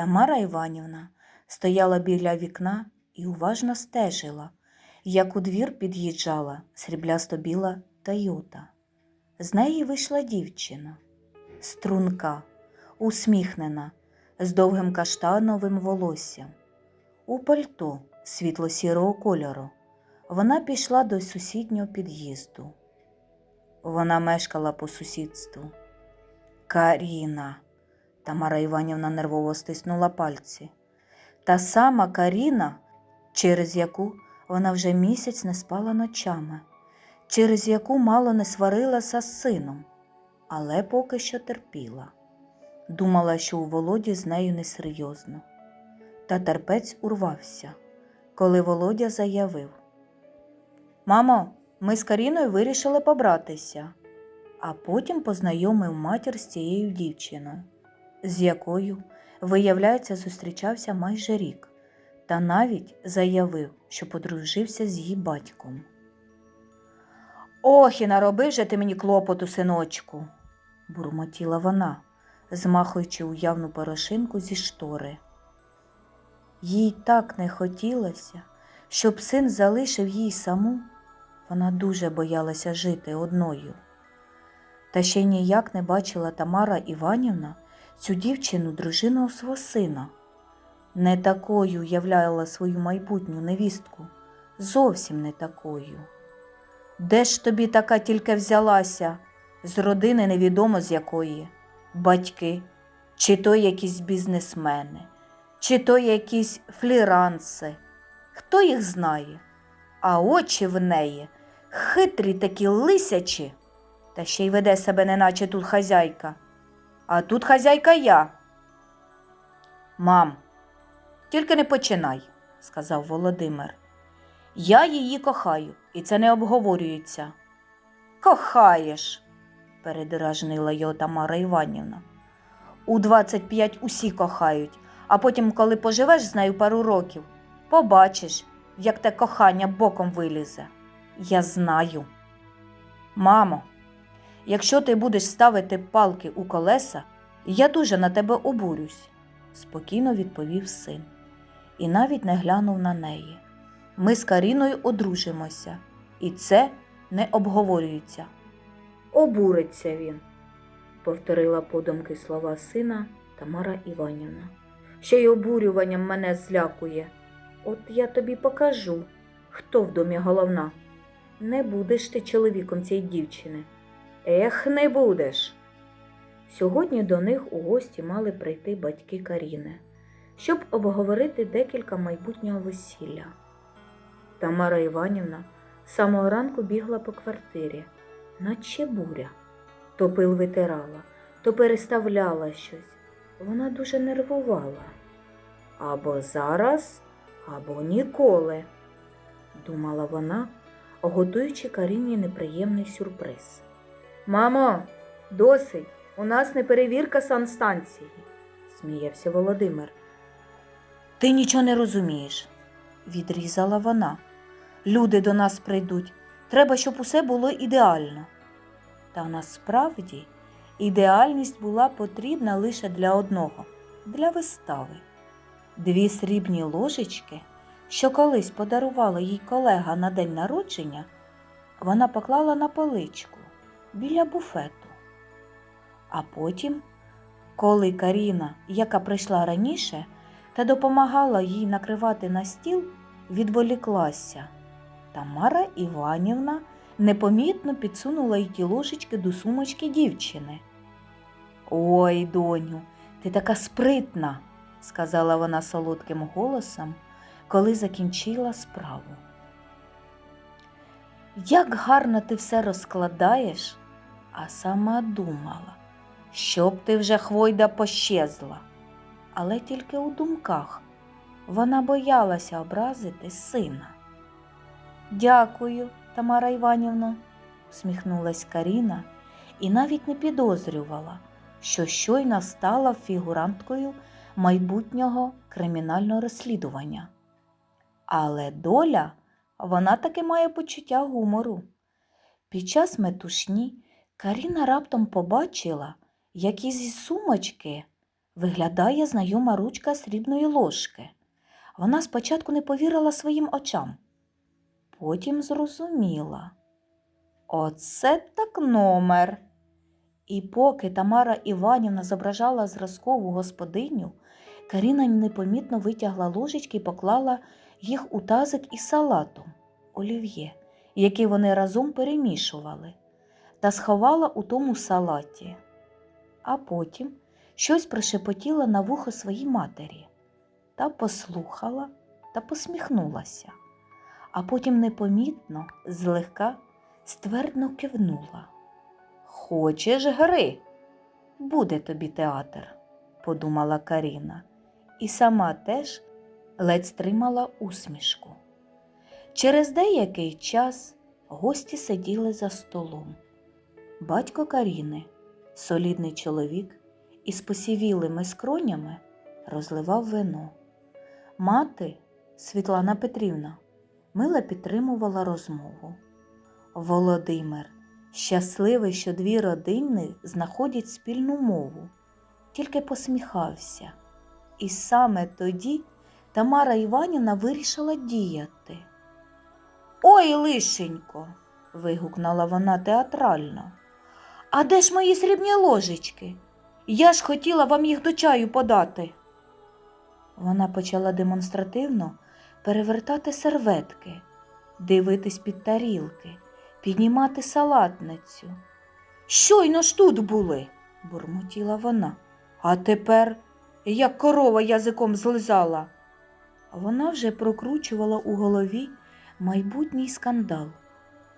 Тамара Іванівна стояла біля вікна і уважно стежила, як у двір під'їжджала сріблясто-біла Тойота. З неї вийшла дівчина, струнка, усміхнена, з довгим каштановим волоссям. У пальто світло-сірого кольору. Вона пішла до сусіднього під'їзду. Вона мешкала по сусідству. Каріна. Тамара Іванівна нервово стиснула пальці. Та сама Каріна, через яку вона вже місяць не спала ночами, через яку мало не сварилася з сином, але поки що терпіла. Думала, що у Володі з нею несерйозно. Та терпець урвався, коли Володя заявив: Мамо, ми з Каріною вирішили побратися, а потім познайомив матір з цією дівчиною, з якою, виявляється, зустрічався майже рік, та навіть заявив, що подружився з її батьком. Ох, і наробив же ти мені клопоту, синочку, бурмотіла вона, змахуючи уявну порошинку зі штори. Їй так не хотілося, щоб син залишив їй саму. Вона дуже боялася жити одною. Та ще ніяк не бачила Тамара Іванівна цю дівчину дружину свого сина. Не такою являла свою майбутню невістку, зовсім не такою. Де ж тобі така тільки взялася, з родини невідомо з якої, батьки, чи то якісь бізнесмени, чи то якісь фліранси. Хто їх знає? А очі в неї хитрі такі лисячі, та ще й веде себе, неначе тут хазяйка. А тут хазяйка я. Мам, тільки не починай, сказав Володимир. Я її кохаю, і це не обговорюється. Кохаєш, передражнила його Тамара Іванівна. У 25 усі кохають, а потім, коли поживеш з нею пару років, побачиш, як те кохання боком вилізе. Я знаю. Мамо, якщо ти будеш ставити палки у колеса, я дуже на тебе обурюсь, спокійно відповів син і навіть не глянув на неї. Ми з Каріною одружимося, і це не обговорюється. Обуриться він, повторила подумки слова сина Тамара Іванівна. Ще й обурюванням мене злякує. От я тобі покажу, хто в домі головна. Не будеш ти чоловіком цієї дівчини. Ех, не будеш. Сьогодні до них у гості мали прийти батьки Каріни, щоб обговорити декілька майбутнього весілля. Тамара Іванівна з самого ранку бігла по квартирі, наче буря. То пил витирала, то переставляла щось. Вона дуже нервувала. Або зараз, або ніколи, думала вона, готуючи Каріні неприємний сюрприз. Мамо, досить, у нас не перевірка санстанції, сміявся Володимир. Ти нічого не розумієш, відрізала вона. Люди до нас прийдуть. Треба, щоб усе було ідеально. Та насправді ідеальність була потрібна лише для одного для вистави. Дві срібні ложечки, що колись подарувала їй колега на день народження, вона поклала на поличку біля буфету. А потім, коли Каріна, яка прийшла раніше та допомагала їй накривати на стіл, відволіклася, Тамара Іванівна непомітно підсунула їй ті ложечки до сумочки дівчини. Ой, доню, ти така спритна, сказала вона солодким голосом, коли закінчила справу. Як гарно ти все розкладаєш, а сама думала, щоб ти вже хвойда пощезла. Але тільки у думках вона боялася образити сина. Дякую, Тамара Іванівна, усміхнулась Каріна і навіть не підозрювала, що щойно стала фігуранткою майбутнього кримінального розслідування. Але доля вона таки має почуття гумору. Під час метушні Каріна раптом побачила, як із сумочки виглядає знайома ручка срібної ложки. Вона спочатку не повірила своїм очам. Потім зрозуміла. Оце так номер. І поки Тамара Іванівна зображала зразкову господиню, Каріна непомітно витягла ложечки і поклала їх у тазик із салатом олів'є, який вони разом перемішували, та сховала у тому салаті. А потім щось прошепотіла на вухо своїй матері та послухала та посміхнулася, а потім непомітно, злегка, ствердно кивнула. Хочеш гри? Буде тобі театр, подумала Каріна, і сама теж ледь стримала усмішку. Через деякий час гості сиділи за столом. Батько Каріни, солідний чоловік із посівілими скронями, розливав вино. Мати, Світлана Петрівна, мило підтримувала розмову. Володимир, щасливий, що дві родини знаходять спільну мову, тільки посміхався. І саме тоді Тамара Іванівна вирішила діяти. Ой, лишенько. вигукнула вона театрально. А де ж мої срібні ложечки? Я ж хотіла вам їх до чаю подати. Вона почала демонстративно перевертати серветки, дивитись під тарілки, піднімати салатницю. Щойно ж тут були, бурмотіла вона. А тепер, як корова язиком злизала. Вона вже прокручувала у голові майбутній скандал.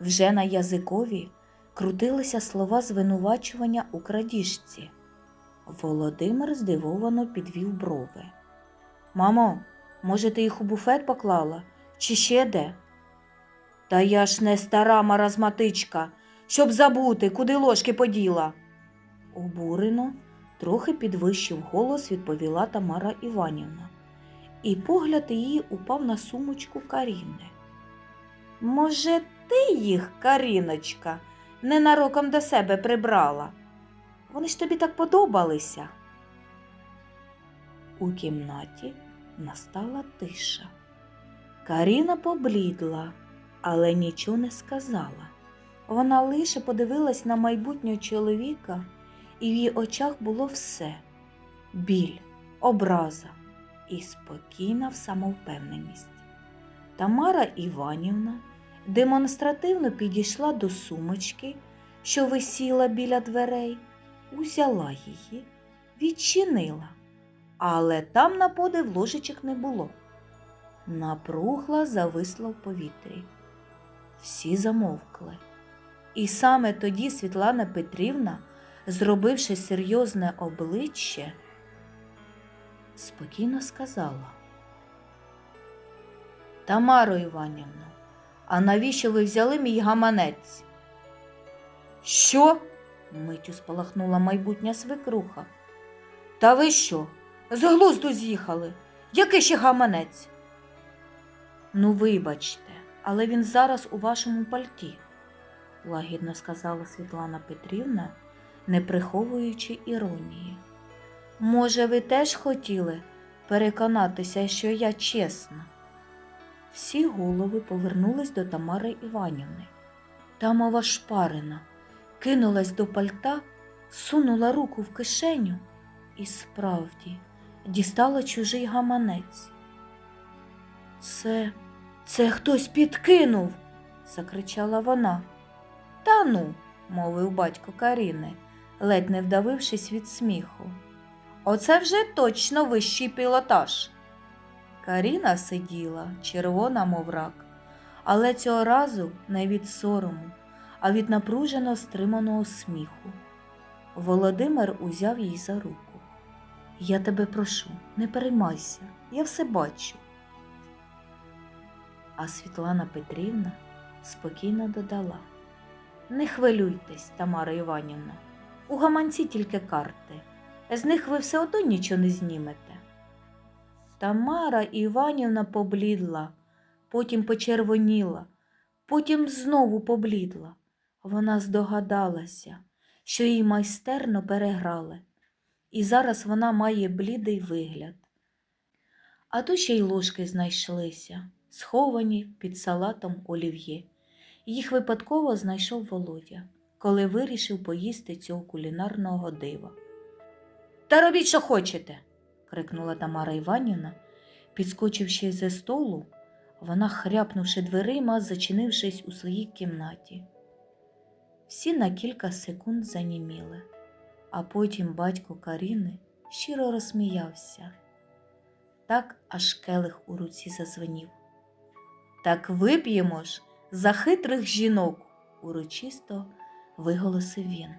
Вже на язикові крутилися слова звинувачування у крадіжці. Володимир здивовано підвів брови. Мамо, може, ти їх у буфет поклала? Чи ще де? Та я ж не стара маразматичка, щоб забути, куди ложки поділа. Обурено, трохи підвищив голос, відповіла Тамара Іванівна, і погляд її упав на сумочку Каріни. Може, ти їх, Каріночка, ненароком до себе прибрала? Вони ж тобі так подобалися. У кімнаті настала тиша. Каріна поблідла, але нічого не сказала. Вона лише подивилась на майбутнього чоловіка, і в її очах було все біль, образа і спокійна самовпевненість. Тамара Іванівна демонстративно підійшла до сумочки, що висіла біля дверей, узяла її, відчинила, але там на подив ложечок не було. Напругла зависла в повітрі. Всі замовкли. І саме тоді Світлана Петрівна, зробивши серйозне обличчя, спокійно сказала. Тамаро Іванівно, а навіщо ви взяли мій гаманець? Що? миттю спалахнула майбутня свекруха. Та ви що? З глузду з'їхали? Який ще гаманець? Ну, вибачте, але він зараз у вашому пальті, лагідно сказала Світлана Петрівна, не приховуючи іронії. Може, ви теж хотіли переконатися, що я чесна? Всі голови повернулись до Тамари Іванівни. Тамова шпарина кинулась до пальта, сунула руку в кишеню і справді дістала чужий гаманець. Це, це хтось підкинув, закричала вона. Та ну, мовив батько Каріни, ледь не вдавившись від сміху. Оце вже точно вищий пілотаж. Каріна сиділа, червона, мов рак, але цього разу не від сорому, а від напружено стриманого сміху. Володимир узяв її за руку. Я тебе прошу, не переймайся, я все бачу. А Світлана Петрівна спокійно додала Не хвилюйтесь, Тамара Іванівна, у гаманці тільки карти. З них ви все одно нічого не знімете. Тамара Іванівна поблідла, потім почервоніла, потім знову поблідла. Вона здогадалася, що її майстерно переграли, і зараз вона має блідий вигляд. А тут ще й ложки знайшлися, сховані під салатом олів'є. Їх випадково знайшов Володя, коли вирішив поїсти цього кулінарного дива. Та робіть, що хочете, крикнула Тамара Іванівна, підскочивши зі столу, вона, хряпнувши дверима, зачинившись у своїй кімнаті. Всі на кілька секунд заніміли, а потім батько Каріни щиро розсміявся. Так аж келих у руці зазвенів. Так вип'ємо ж за хитрих жінок, урочисто виголосив він.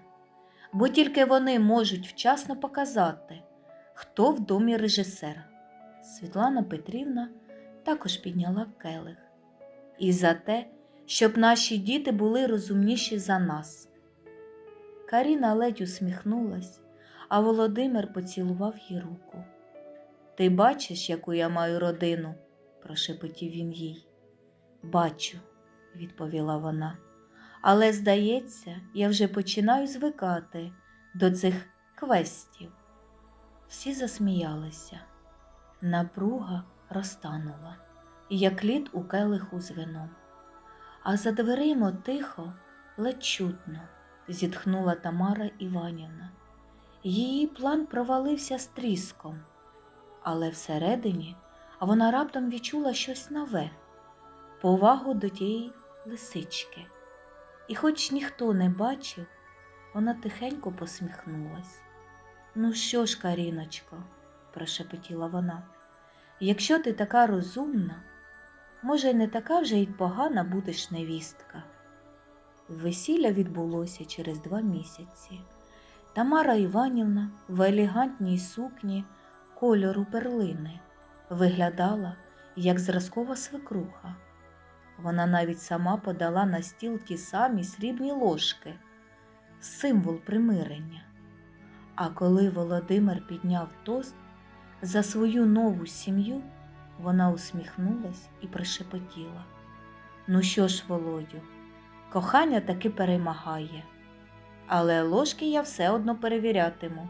Бо тільки вони можуть вчасно показати, хто в домі режисер. Світлана Петрівна також підняла келих. І за те, щоб наші діти були розумніші за нас. Каріна ледь усміхнулась, а Володимир поцілував їй руку. Ти бачиш, яку я маю родину? прошепотів він їй. Бачу, відповіла вона. Але, здається, я вже починаю звикати до цих квестів. Всі засміялися. Напруга розтанула, як лід у келиху з вином. А за дверима тихо, ледь чутно, зітхнула Тамара Іванівна. Її план провалився з тріском, але всередині вона раптом відчула щось нове повагу до тієї лисички. І хоч ніхто не бачив, вона тихенько посміхнулась. Ну що ж, Каріночко, прошепотіла вона, якщо ти така розумна, може, й не така вже й погана будеш невістка. Весілля відбулося через два місяці. Тамара Іванівна в елегантній сукні кольору перлини виглядала як зразкова свекруха. Вона навіть сама подала на стіл ті самі срібні ложки, символ примирення. А коли Володимир підняв тост за свою нову сім'ю, вона усміхнулась і прошепотіла. Ну що ж, Володю, кохання таки перемагає, але ложки я все одно перевірятиму.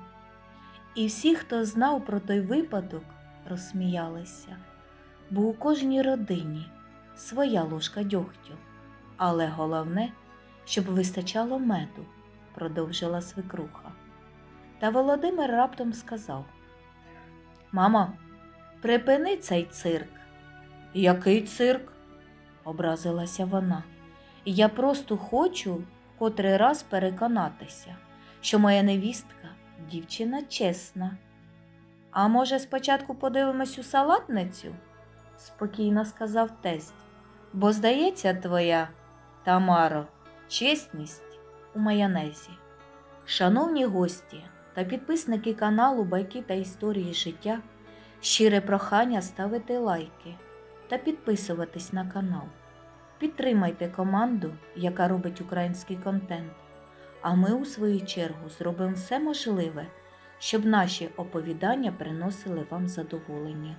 І всі, хто знав про той випадок, розсміялися, бо у кожній родині своя ложка дьогтю. Але головне, щоб вистачало меду, продовжила свекруха. Та Володимир раптом сказав: Мама, припини цей цирк. Який цирк? образилася вона. Я просто хочу котрий раз переконатися, що моя невістка дівчина чесна. А може, спочатку подивимось у салатницю? спокійно сказав тесть, бо, здається, твоя, Тамаро, чесність у майонезі. Шановні гості та підписники каналу Байки та історії життя, щире прохання ставити лайки та підписуватись на канал. Підтримайте команду, яка робить український контент. А ми, у свою чергу, зробимо все можливе, щоб наші оповідання приносили вам задоволення.